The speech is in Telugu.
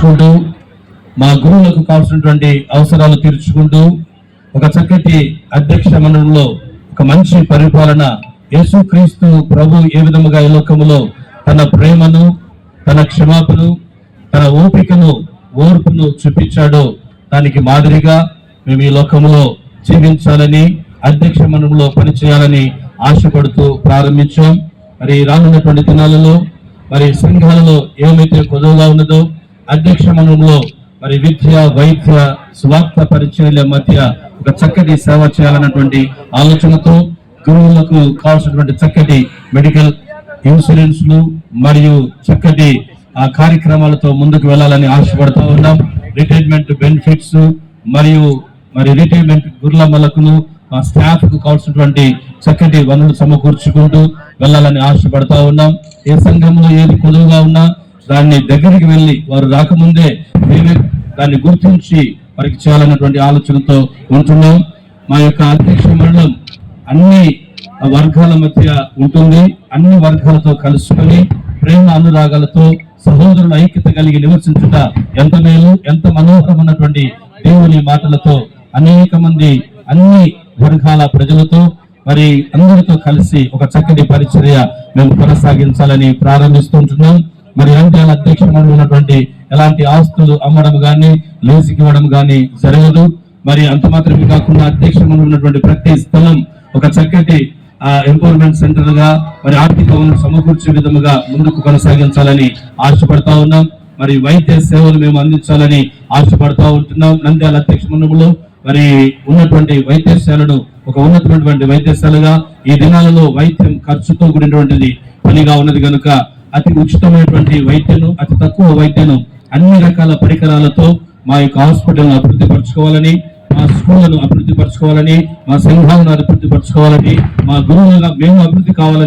తీర్చుకుంటూ మా గురువులకు కావాల్సినటువంటి అవసరాలు తీర్చుకుంటూ ఒక చక్కటి అధ్యక్ష మండలంలో ఒక మంచి పరిపాలన యేసుక్రీస్తు ప్రభు ఏ విధముగా ఈ లోకములో తన ప్రేమను తన క్షమాపణ తన ఓపికను ఓర్పును చూపించాడో దానికి మాదిరిగా మేము ఈ లోకములో జీవించాలని అధ్యక్ష మండలంలో పనిచేయాలని ఆశపడుతూ ప్రారంభించాం. మరి రానున్నటువంటి దినాలలో మరి సంఘాలలో ఏమైతే కొదవగా ఉన్నదో అధ్యక్ష మండలంలో మరి విద్య వైద్య స్వార్థ పరిచయాల మధ్య ఒక చక్కటి సేవ చేయాలన్నటువంటి ఆలోచనతో గురువులకు కావాల్సినటువంటి చక్కటి మెడికల్ ఇన్సూరెన్స్లు మరియు చక్కటి ఆ కార్యక్రమాలతో ముందుకు వెళ్ళాలని ఆశపడుతూ ఉన్నాం. రిటైర్మెంట్ బెనిఫిట్స్ మరియు మరి రిటైర్మెంట్ గుర్లమ్మలకును మా స్టాఫ్కు కావాల్సినటువంటి చక్కటి వనరులు సమకూర్చుకుంటూ వెళ్ళాలని ఆశపడతా ఉన్నాం. ఏ సంఘంలో ఏది కొదువుగా ఉన్నా దాన్ని దగ్గరికి వెళ్ళి వారు రాకముందే మేమే దాన్ని గుర్తించి వారికి చేయాలన్నటువంటి ఆలోచనతో ఉంటున్నాం. మా యొక్క అధ్యక్ష మండలం అన్ని వర్గాల మధ్య ఉంటుంది. అన్ని వర్గాలతో కలుసుకొని ప్రేమ అనురాగాలతో సహోదరుల ఐక్యత కలిగి నివసించుట ఎంత మేలు ఎంత మనోహరమైనటువంటి దేవుని మాటలతో అనేక మంది అన్ని వర్గాల ప్రజలతో మరి అందరితో కలిసి ఒక చక్కటి పరిచర్య మేము కొనసాగించాలని ప్రారంభిస్తుంటున్నాం మరి రంజాన్ అధ్యక్షుడు ఉన్నటువంటి ఎలాంటి ఆస్తులు అమ్మడం గాని లీజుకి ఇవ్వడం గాని జరగదు. మరి అంత మాత్రమే కాకుండా అధ్యక్షుడు ఉన్నటువంటి ప్రతి స్థలం ఒక చక్కటి ఎంపవర్మెంట్ సెంటర్గా మరి ఆర్థిక వనరులు సమకూర్చే విధముగా ముందుకు కొనసాగించాలని ఆశపడతా ఉన్నాం. మరి వైద్య సేవలు మేము అందించాలని ఆశపడతా ఉంటున్నాం. నంద్యాల అధ్యక్ష మండలంలో మరి ఉన్నటువంటి వైద్యశాలను ఒక ఉన్నతమైనటువంటి వైద్యశాలగా ఈ దినాలలో వైద్యం ఖర్చుతో కూడినటువంటిది పనిగా ఉన్నది కనుక అతి ఉచితమైనటువంటి వైద్యను అతి తక్కువ వైద్యను అన్ని రకాల పరికరాలతో మా యొక్క హాస్పిటల్ అభివృద్ధి పరచుకోవాలని మా స్కూళ్ళను అభివృద్ధి పరచుకోవాలని మా సంఘాలను అభివృద్ధి పరచుకోవాలని మా గురువులుగా మేము అభివృద్ధి కావాలని